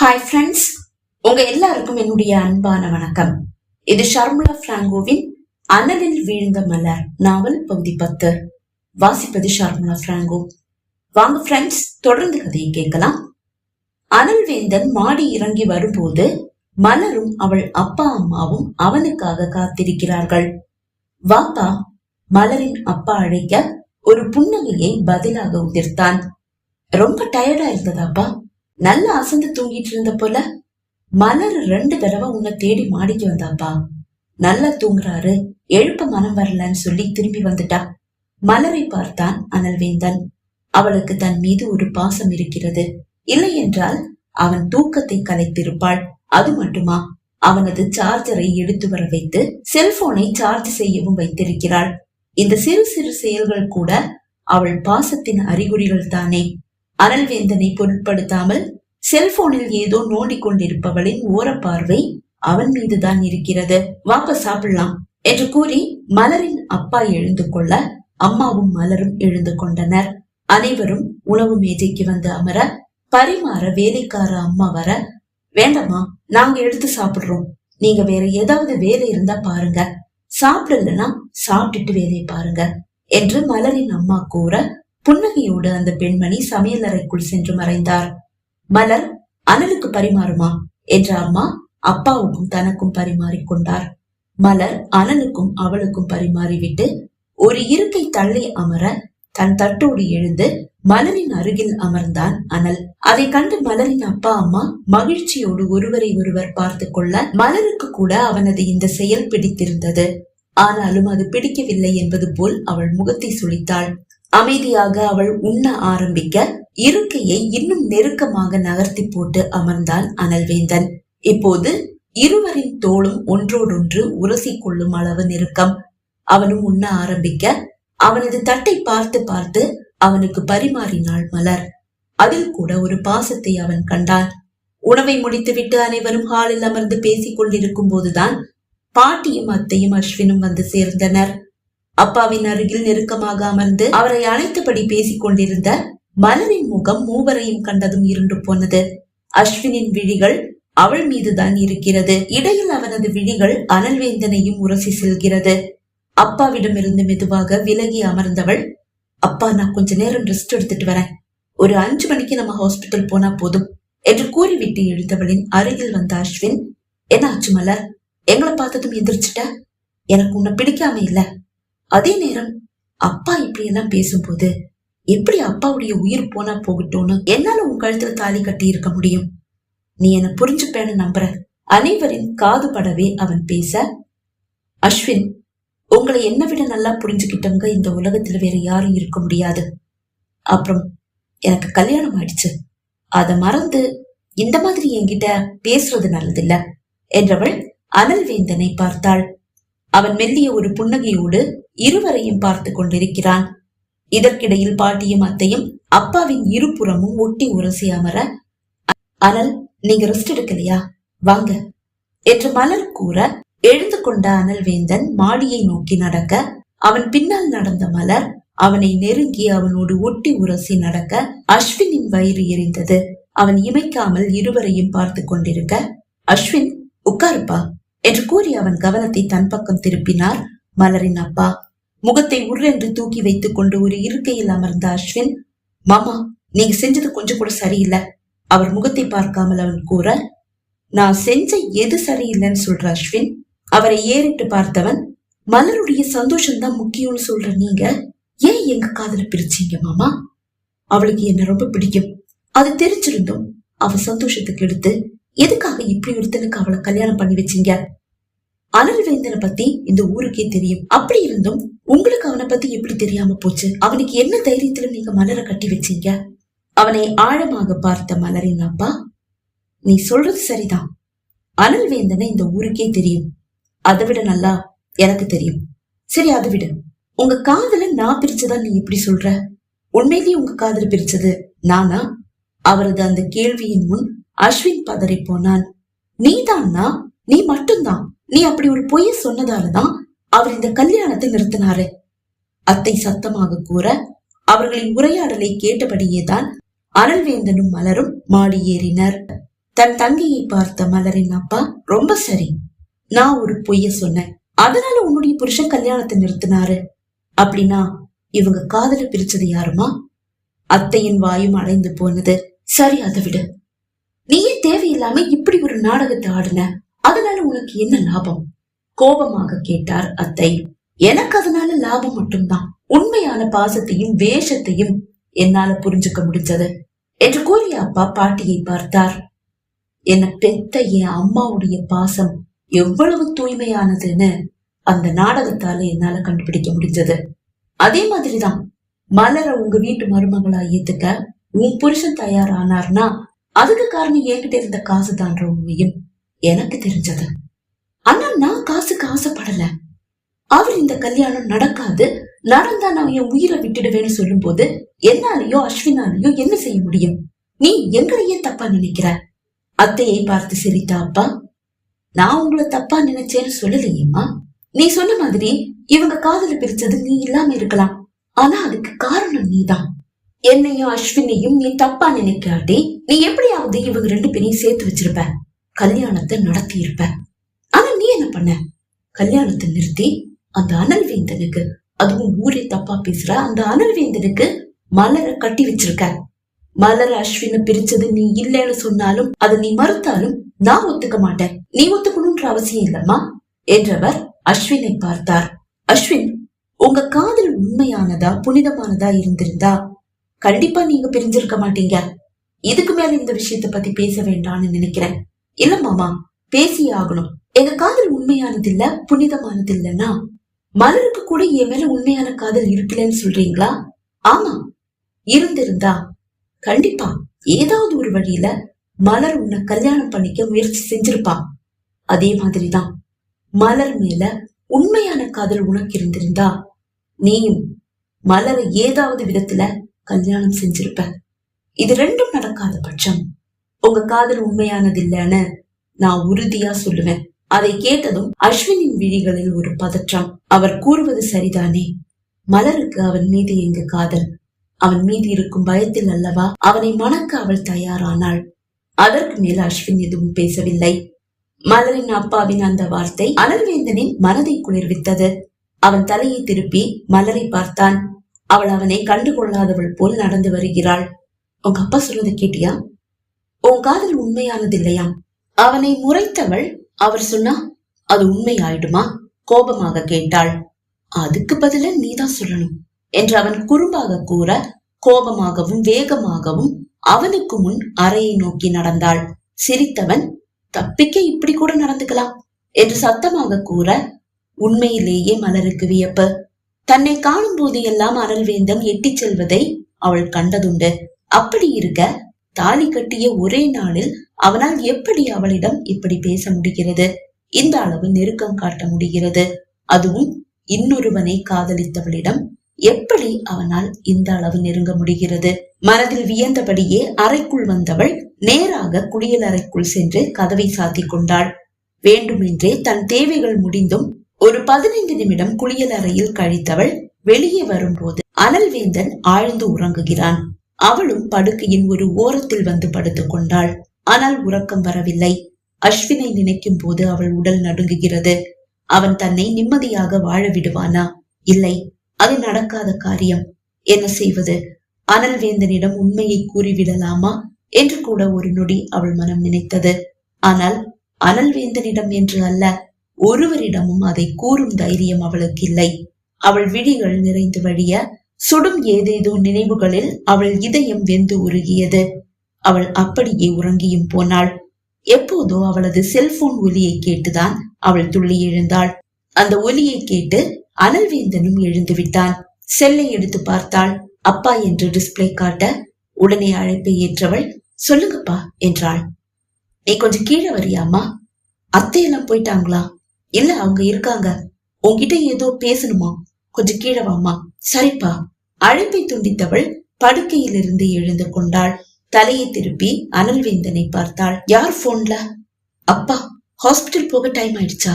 Hi friends உங்க எல்லாருக்கும் என்னுடைய அன்பான வணக்கம். இது ஷர்முலா பிராங்கோவின் அனலில் வீழ்ந்த மலர் நாவல் பகுதி பத்து. வாசிப்பது ஷர்முலா பிராங்கோ. வாங்க ஃப்ரெண்ட்ஸ் தொடர்ந்து கதையை கேட்கலாம். அனல் வேந்தன் மாடி இறங்கி வரும்போது மலரும் அவள் அப்பா அம்மாவும் அவனுக்காக காத்திருக்கிறார்கள். வாப்பா மலரின் அப்பா அழைக்க ஒரு புன்னகையை பதிலாக உதிர்த்தான். ரொம்ப டயர்டா இருந்ததாப்பா? நல்லா அசந்து தூங்கிட்டு இருந்த போல மலர் ரெண்டு தடவை உன்னை தேடி மாடிக்கு வந்தாப்பா நல்லா தூங்குறாரு. எழுப்ப மனம் வரலன்னு சொல்லி திரும்பி வந்துட்டா. மலரை பார்த்தான் அனல்வேந்தன். அவளுக்கு தன் மீது ஒரு பாசம் இருக்கிறது. இல்லை என்றால் அவன் தூக்கத்தை கலைத்திருப்பாள். அது மட்டுமா? அவனது சார்ஜரை எடுத்து வர வைத்து செல்போனை சார்ஜ் செய்யவும் வைத்திருக்கிறாள். இந்த சிறு சிறு செயல்கள் கூட அவள் பாசத்தின் அறிகுறிகள் தானே அனல்வேந்தனை பொருட்படுத்தாமல் செல்போனில் ஏதோ நோண்டிக் கொண்டிருப்பவளின் ஓரப்பார்வை அவன் மீதுதான் இருக்கிறது. வாப்ப சாப்பிடலாம் என்று கூறி மலரின் அப்பா எழுந்து கொள்ள அம்மாவும் மலரும் எழுந்து கொண்டனர். அனைவரும் உணவு மேஜைக்கு வந்து அமர பரிமாற வேலைக்கார அம்மா வர வேண்டாமா நாங்க எடுத்து சாப்பிடுறோம். நீங்க வேற ஏதாவது வேலை இருந்தா பாருங்க. சாப்பிடலன்னா சாப்பிட்டுட்டு வேலையை பாருங்க என்று மலரின் அம்மா கூற புன்னகையோடு அந்த பெண்மணி சமையல் அறைக்குள் சென்று மறைந்தார். மலர் அனலுக்கு பரிமாறுமா? என்ற அம்மா அப்பாவுக்கும் தனக்கும் பரிமாறிக்கொண்டார் மலர் அனலுக்கும் அவளுக்கும் பரிமாறிவிட்டு ஒரு இருக்கை தள்ளி அமர தன் தட்டோடு எழுந்து மலரின் அருகில் அமர்ந்தான் அனல். அதை கண்டு மலரின் அப்பா அம்மா மகிழ்ச்சியோடு ஒருவரை ஒருவர் பார்த்து கொள்ள மலருக்கு கூட அவனது இந்த செயல் பிடித்திருந்தது. ஆனாலும் அது பிடிக்கவில்லை என்பது போல் அவள் முகத்தை சுழித்தாள். அமைதியாக அவள் உண்ண ஆரம்பிக்க இருக்கையை இன்னும் நெருக்கமாக நகர்த்தி போட்டு அமர்ந்தான் அனல்வேந்தன். இப்போது இருவரின் தோளும் ஒன்றோடொன்று உரசி கொள்ளும் அளவு நெருக்கம். அவனும் உண்ண ஆரம்பிக்க அவனது தட்டை பார்த்து பார்த்து அவனுக்கு பரிமாறினாள் மலர். அதில் கூட ஒரு பாசத்தை அவன் கண்டான். உணவை முடித்துவிட்டு அனைவரும் ஹாலில் அமர்ந்து பேசிக் கொண்டிருக்கும் போதுதான் பாட்டியும் அத்தையும் அஸ்வினும் வந்து சேர்ந்தனர். அப்பாவின் அருகில் நெருக்கமாக அமர்ந்து அவரை அழைத்தபடி பேசிக் கொண்டிருந்த மலரின் முகம் மூவரையும் கண்டதும் இருண்டு போனது. அஸ்வினின் விழிகள் அவள் மீதுதான் இருக்கிறது. இடையில் அவனது விழிகள் அனல்வேந்தனையும் உரசி செல்கிறது. அப்பாவிடமிருந்து மெதுவாக விலகி அமர்ந்தவள் அப்பா நான் கொஞ்ச நேரம் ரெஸ்ட் எடுத்துட்டு வரேன். ஒரு அஞ்சு மணிக்கு நம்ம ஹாஸ்பிட்டல் போனா போதும் என்று கூறிவிட்டு எழுந்தவளின் அருகில் வந்த அஸ்வின் என்ன ஆச்சு மலர்? எங்களை பார்த்ததும் எந்திரிச்சிட்ட? எனக்கு உன்னை பிடிக்காம இல்ல. அதே நேரம் அப்பா இப்படியெல்லாம் பேசும்போது எப்படி அப்பாவுடைய உயிர் போனா போகட்டும்னு என்னால உன் கழுத்துல தாலி கட்டி இருக்க முடியும்? நீ என்ன புரிஞ்சுப்பேன்னு நம்புற. அனைவரின் காது படவே அவன் பேச அஸ்வின் உங்களை என்ன விட நல்லா புரிஞ்சுக்கிட்டவங்க இந்த உலகத்துல வேற யாரும் இருக்க முடியாது. அப்புறம் எனக்கு கல்யாணம் ஆயிடுச்சு. அத மறந்து இந்த மாதிரி என்கிட்ட பேசுறது நல்லதில்ல என்றவள் அனல்வேந்தனை பார்த்தாள். அவன் மெல்லிய ஒரு புன்னகையோடு இருவரையும் பார்த்து கொண்டிருக்கிறான். இதற்கிடையில் பாட்டியும் அத்தையும் அப்பாவின் இருபுறமும் ஒட்டி உரசி அமர அனல் நீங்க ரெஸ்ட் எடுக்கலையா? வாங்க. என்று மலர் கூற எழுந்து கொண்ட அனல்வேந்தன் மாடியை நோக்கி நடக்க அவன் பின்னால் நடந்த மலர் அவனை நெருங்கி அவனோடு ஒட்டி உரசி நடக்க அஸ்வினின் வயிறு எரிந்தது. அவன் இமைக்காமல் இருவரையும் பார்த்து கொண்டிருக்க அஸ்வின் உட்காருப்பா என்று கூறி அவன் கவனத்தை தன் பக்கம் திருப்பினார் மலரின் அப்பா. முகத்தை உருவென்று தூக்கி வைத்துக் கொண்டு ஒரு இருக்கையில் அமர்ந்த அஸ்வின் மாமா நீங்க செஞ்சது கொஞ்சம் கூட சரியில்லை. அவர் முகத்தை பார்க்காமல் அவன் கூற நான் செஞ்ச எது சரியில்லைன்னு சொல்ற அஸ்வின் அவரை ஏறிட்டு பார்த்தவன் மலருடைய சந்தோஷம்தான் முக்கியம்னு சொல்ற நீங்க ஏன் எங்க காதல பிரிச்சீங்க மாமா? அவளுக்கு என்ன ரொம்ப பிடிக்கும். அது தெரிஞ்சிருந்தும் அவ சந்தோஷத்துக்கு எடுத்து எதுக்காக இப்படி ஒருத்தனுக்கு அவளை கல்யாணம் பண்ணி வச்சீங்க? அனல்வேந்தனை பத்தி இந்த ஊருக்கே தெரியும். அப்படி இருந்தும் உங்களுக்கு அவனை பத்தி எப்படி தெரியாம போச்சு? அவனுக்கு என்ன தைரியத்துல நீங்க மலரை கட்டி வச்சீங்க? அவனை ஆழமாக பார்த்த மலரின் அப்பா நீ சொல்றது சரிதான். அனல்வேந்தனை இந்த ஊருக்கே தெரியும். அதை விட நல்லா எனக்கு தெரியும். சரி அதை விட. உங்க காதல நான் பிரிச்சதா நீ எப்படி சொல்ற? உண்மையிலேயே உங்க காதல பிரிச்சது நானா? அவரது அந்த கேள்வியின் முன் அஸ்வின் பதறி போனான். நீதான்னா நீ மட்டும்தான். நீ அப்படி ஒரு பொய்ய சொன்னதாலதான் அவர் இந்த கல்யாணத்தை நிறுத்தினாரு. அத்தை சத்தமாக கூற அவர்களின் உரையாடலை கேட்டபடியேதான் அனல்வேந்தனும் மலரும் மாடி ஏறினர். தன் தங்கையை பார்த்த மலரின் அப்பா ரொம்ப சரி நான் ஒரு பொய்ய சொன்னேன். அதனால உன்னுடைய புருஷன் கல்யாணத்தை நிறுத்தினாரு. அப்படின்னா இவங்க காதல பிரிச்சது யாருமா? அத்தையின் வாயும் அடைந்து போனது. சரி அதை விடு. நீயே தேவையில்லாம இப்படி ஒரு நாடகத்தை ஆடுன. அதனால உனக்கு என்ன லாபம்? கோபமாக கேட்டார் அத்தை. எனக்கு அதனால லாபம் மட்டும்தான். உண்மையான பாசத்தையும் வேஷத்தையும் என்னால புரிஞ்சுக்க முடிஞ்சது என்று கூறிய அப்பா பாட்டியை பார்த்தார். என்ன பெத்த என் அம்மாவுடைய பாசம் எவ்வளவு தூய்மையானதுன்னு அந்த நாடகத்தால என்னால கண்டுபிடிக்க முடிஞ்சது. அதே மாதிரிதான் மலரை உங்க வீட்டு மருமகளா ஏத்துக்க உன் புருஷன் தயாரானார்னா அதுக்கு காரணம் என்கிட்ட இருந்த காசு தான்ற உண்மையும். எனக்கு தெரிஞ்சது. ஆனா நான் காசுக்கு ஆசைப்படல. அவர் இந்த கல்யாணம் நடக்காது. நடந்தா நான் என் உயிரை விட்டுடுவேன்னு சொல்லும் போது என்னாலேயோ அஸ்வினாலேயோ என்ன செய்ய முடியும்? நீ எங்களையே தப்பா நினைக்கிற? அத்தையை பார்த்து சிரித்தா அப்பா நான் உங்களை தப்பா நினைச்சேன்னு சொல்லலையேம்மா. நீ சொன்ன மாதிரி இவங்க காதல பிரிச்சது நீ இல்லாம இருக்கலாம். ஆனா அதுக்கு காரணம் நீதான். என்னையும் அஸ்வினையும் நீ தப்பா நினைக்காட்டி நீ எப்படியாவது இவங்க ரெண்டு பேரையும் சேர்த்து வச்சிருப்ப. கல்யாணத்தை நடத்தி இருப்ப ஆனா நீ என்ன பண்ண? கல்யாணத்தை நிறுத்தி அந்த அனல்வேந்தனுக்கு அதுவும் ஊரே தப்பா பேசுற அந்த அனல்வேந்தனுக்கு மலரை கட்டி வச்சிருக்க. மலர் அஸ்வினை பிரிச்சது நீ இல்லைன்னு சொன்னாலும் அதை நீ மறுத்தாலும் நான் ஒத்துக்க மாட்டேன். நீ ஒத்துக்கணும்ன்ற அவசியம் இல்லம்மா என்றவர் அஸ்வினை பார்த்தார். அஸ்வின் உங்க காதல் உண்மையானதா புனிதமானதா இருந்திருந்தா கண்டிப்பா நீங்க பிரிஞ்சிருக்க மாட்டீங்க. இதுக்கு மேல இந்த விஷயத்த பத்தி பேச வேண்டாம்னு நினைக்கிறேன். இல்ல மாமா பேசியே ஆகணும் எங்க காதல் உண்மையானது இல்ல புனிதமானது இல்லன்னா மலருக்கு கூட என் மேல உண்மையான காதல் இருக்கலன்னு சொல்றீங்களா? ஆமா இருந்திருந்தா. கண்டிப்பா ஏதாவது ஒரு வழியில மலர் உன்னை கல்யாணம் பண்ணிக்க முயற்சி செஞ்சிருப்பா. அதே மாதிரிதான் மலர் மேல உண்மையான காதல் உனக்கு இருந்திருந்தா நீயும் மலரை ஏதாவது விதத்துல கல்யாணம் செஞ்சிருப்ப. இது ரெண்டும் நடக்காத பட்சம். உங்க காதல் உண்மையானது இல்லைன்னு நான் உறுதியா சொல்லுவேன். அதை கேட்டதும் அஸ்வினின் விழிகளில் ஒரு பதற்றம். அவர் கூறுவது சரிதானே? மலருக்கு அவன் மீது எங்க காதல்? அவன் மீது இருக்கும் பயத்தில் அல்லவா? அவனை மணக்க அவள் தயாரானாள். அதற்கு மேல் அஸ்வின் எதுவும் பேசவில்லை. மலரின் அப்பாவின் அந்த வார்த்தை அனல்வேந்தனின் மனதை குளிர்வித்தது. அவன் தலையை திருப்பி மலரை பார்த்தான். அவள் அவனை கண்டுகொள்ளாதவள் போல் நடந்து வருகிறாள். உங்க அப்பா சொல்றதை கேட்டியா? உன் காதல் உண்மையானது இல்லையா? அவனை முறைத்தவள் அவர் சொன்னா அது உண்மை ஆயிடுமா கோபமாக கேட்டாள். அதுக்கு பதில நீதான் சொல்லணும் என்று அவன் குறும்பாக கூற கோபமாகவும் வேகமாகவும் அவனுக்கு முன் அறையை நோக்கி நடந்தாள். சிரித்தவன் தப்பிக்க இப்படி கூட நடந்துக்கலாம் என்று சத்தமாக கூற உண்மையிலேயே மலருக்கு வியப்பு. தன்னை காணும் போது எல்லாம் அனல்வேந்தன் எட்டிச் செல்வதை அவள் கண்டதுண்டு. அப்படி இருக்க தாலி கட்டிய ஒரே நாளில் அவனால் எப்படி அவளிடம் இப்படி பேச முடிகிறது? இந்த அளவு நெருக்கம் காட்ட முடிகிறது. அதுவும் இன்னொருவனை காதலித்தவளிடம் எப்படி அவனால் இந்த அளவு நெருங்க முடிகிறது? மனதில் வியந்தபடியே அறைக்குள் வந்தவள் நேராக குளியல் அறைக்குள் சென்று கதவை சாத்திக் கொண்டாள். வேண்டுமென்றே தன் தேவைகள் முடிந்தும் ஒரு பதினைந்து நிமிடம் குளியல் அறையில் கழித்தவள் வெளியே வரும்போது அனல்வேந்தன் ஆழ்ந்து உறங்குகிறான். அவளும் படுக்கையின் ஒரு ஓரத்தில் வந்து படுத்துக் கொண்டாள் ஆனால் உறக்கம் வரவில்லை. அஸ்வினை நினைக்கும் போது அவள் உடல் நடுங்குகிறது. அவன் தன்னை நிம்மதியாக வாழ விடுவானா? இல்லை. அது நடக்காத காரியம். என்ன செய்வது? அனல்வேந்தனிடம் உண்மையை கூறிவிடலாமா? என்று கூட ஒரு நொடி அவள் மனம் நினைத்தது. ஆனால் அனல்வேந்தனிடம் என்று அல்ல ஒருவரிடமும் அதை கூறும் தைரியம் அவளுக்கு இல்லை. அவள் விழிகள் நிறைந்து வழிய சுடும் ஏதேதோ நினைவுகளில் அவள் இதயம் வெந்து உருகியது. அவள் அப்படியே உறங்கியும் போனாள். எப்போதோ அவளது செல்போன் ஒலியை கேட்டுதான் அவள் துள்ளி எழுந்தாள். அந்த ஒலியை கேட்டு அனல்வேந்தனும் எழுந்து விட்டான். செல்லை எடுத்து பார்த்தாள். அப்பா என்று டிஸ்பிளே காட்ட உடனே அழைப்பை ஏற்றவள் சொல்லுங்கப்பா என்றாள். நீ கொஞ்சம் கீழே வரியாமா அத்தையெல்லாம் போயிட்டாங்களா? இல்ல அவங்க இருக்காங்க. உன்கிட்ட ஏதோ பேசணுமா? கொஞ்சம் கீழே வாமா சரிப்பா. அழைப்பை துண்டித்தவள் படுக்கையிலிருந்து எழுந்து கொண்டாள். தலையை திருப்பி அனல்வேந்தனை பார்த்தாள். யார் போன்ல அப்பா ஹாஸ்பிட்டல் போக டைம் ஆயிடுச்சா?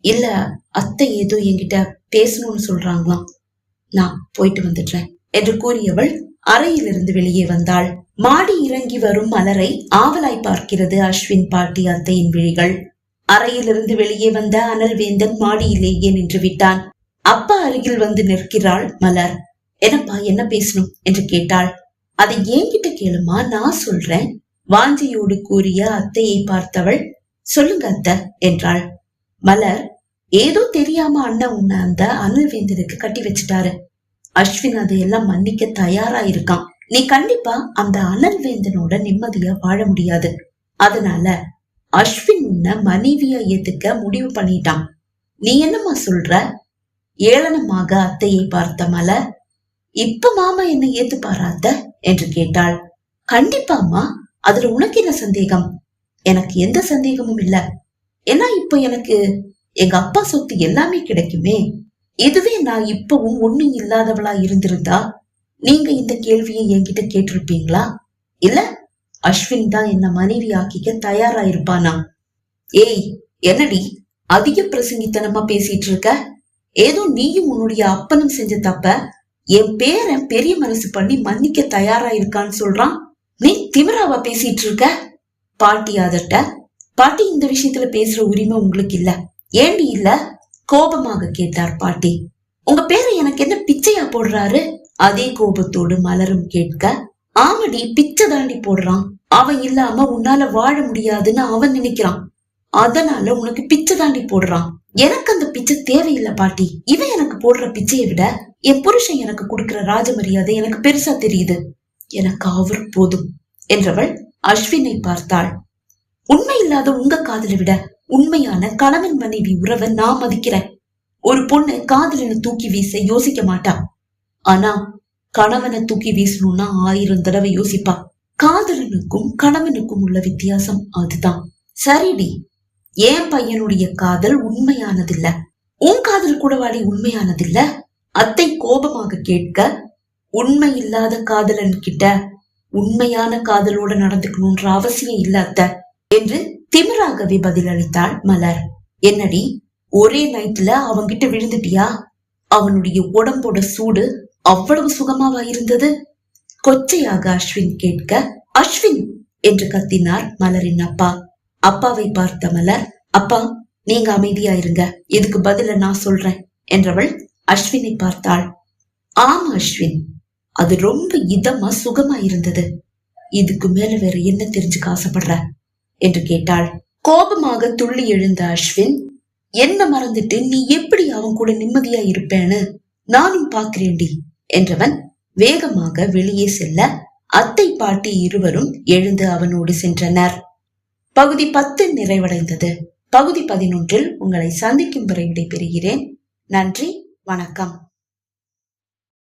இல்ல அத்தை ஏதோ என்கிட்ட பேசணும்னு சொல்றாங்களாம். நான் போயிட்டு வந்துடுறேன் என்று கூறியவள் அறையிலிருந்து வெளியே வந்தாள். மாடி இறங்கி வரும் மலரை ஆவலாய் பார்க்கிறது அஸ்வின் பாட்டி அத்தையின் விழிகள். அறையிலிருந்து வெளியே வந்த அனல்வேந்தன் மாடியிலேயே நின்று விட்டான். அருகில் வந்து நிற்கிறாள் மலர். என்னப்பா என்ன பேசணும்? என்று கேட்டாள். அதை என்கிட்ட கேளுமா? நான் சொல்றேன். வாஞ்சியோடு கூறிய அத்தையை பார்த்தவள் சொல்லுங்க அத்தை என்றாள். மலர் ஏதோ தெரியாம அண்ணன் உன்னை அந்த அனல்வேந்தனுக்கு கட்டி வச்சுட்டாரு. அஸ்வின் அதையெல்லாம் மன்னிக்க தயாரா இருக்கான். நீ கண்டிப்பா அந்த அனல்வேந்தனோட நிம்மதியா வாழ முடியாது. அதனால அஸ்வின் உன்னை மனைவியா ஏத்துக்க முடிவு பண்ணிட்டான். நீ என்னம்மா சொல்ற? ஏளனமாக அத்தையை பார்த்த மலர் இப்ப மாமா என்ன ஏத்துப்பாரா பாராத்த என்று கேட்டாள். கண்டிப்பாமா அதுல உனக்கு என்ன சந்தேகம்? எனக்கு எந்த சந்தேகமும் இல்ல. ஏன்னா இப்ப எனக்கு எங்க அப்பா சொத்து எல்லாமே கிடைக்குமே. இதுவே நான் இப்பவும் ஒண்ணும் இல்லாதவளா இருந்திருந்தா நீங்க இந்த கேள்வியை என்கிட்ட கேட்டிருப்பீங்களா? இல்ல அஸ்வின் தான் என்ன மனைவி ஆக்கிக்க தயாரா இருப்பானா? ஏய் என்னடி அதிக பிரசங்கித்தனமா பேசிட்டு இருக்க? ஏதோ நீயும் உன்னுடைய அப்பனும் செஞ்ச தப்ப என் பேரன் பெரிய மனசு பண்ணி மன்னிக்க தயாரா இருக்கான்னு சொல்றான். நீ திமிராவா பேசிட்டு இருக்க பாட்டி அதட்ட பாட்டி இந்த விஷயத்துல பேசுற உரிமை உங்களுக்கு இல்ல. ஏண்டி இல்ல? கோபமாக கேட்டார் பாட்டி. உங்க பேரை எனக்கு என்ன பிச்சையா போடுறாரு? அதே கோபத்தோடு மலரும் கேட்க ஆமடி பிச்சை தாண்டி போடுறான். அவன் இல்லாம உன்னால வாழ முடியாதுன்னு அவன் நினைக்கிறான். அதனால உனக்கு பிச்சை தாண்டி போடுறான். எனக்கு அந்த பிச்சை தேவையில்லை பாட்டி. இவன் எனக்கு போடுற பிச்சையை விட என் புருஷன் எனக்கு கொடுக்கிற ராஜ மரியாதை எனக்கு பெருசா தெரியுது. எனக்கு அவர் போதும் என்றவள் அஸ்வினை பார்த்தாள். உண்மை இல்லாத உங்க காதலை விட உண்மையான கணவன் மனைவி உறவை நான் மதிக்கிறேன். ஒரு பொண்ணு காதலனை தூக்கி வீச யோசிக்க மாட்டா. ஆனா கணவனை தூக்கி வீசணும்னா ஆயிரம் தடவை யோசிப்பா. காதலனுக்கும் கணவனுக்கும் உள்ள வித்தியாசம் அதுதான். சரிடி என் பையனுடைய காதல் உண்மையானதில்ல. உன் காதல் கூடவாடி உண்மையானதில்ல. அத்தை கோபமாக கேட்க உண்மை இல்லாத காதலன் கிட்ட உண்மையான காதலோட நடந்துக்கணும்ன்ற அவசியம் இல்ல அத்த என்று திமிராகவே பதிலளித்தாள் மலர். என்னடி ஒரே நைட்ல அவன்கிட்ட விழுந்துட்டியா? அவனுடைய உடம்போட சூடு அவ்வளவு சுகமாவா இருந்தது? கொச்சையாக அஸ்வின் கேட்க அஸ்வின் என்று கத்தினார் மலரின் அப்பா. அப்பாவை பார்த்த மலர் அப்பா நீங்க அமைதியா இருங்க. இதுக்கு பதில நான் சொல்றேன் என்றவள் அஸ்வினை பார்த்தாள். ஆமா அஸ்வின். அது ரொம்ப இதமா சுகமா இருந்தது. இதுக்கு மேல வேற என்ன தெரிஞ்சுக்க ஆசைப்படுற? என்று கேட்டாள். கோபமாக துள்ளி எழுந்த அஸ்வின் என்ன மறந்துட்டு நீ எப்படி அவன் கூட நிம்மதியா இருப்பேன்னு நானும் பாக்குறேன்டி என்றவன் வேகமாக வெளியே செல்ல அத்தை பாட்டி இருவரும் எழுந்து அவனோடு சென்றனர். பகுதி பத்து நிறைவடைந்தது. பகுதி பதினொன்றில் உங்களை சந்திக்கும் வரை விடைபெறுகிறேன். நன்றி வணக்கம்.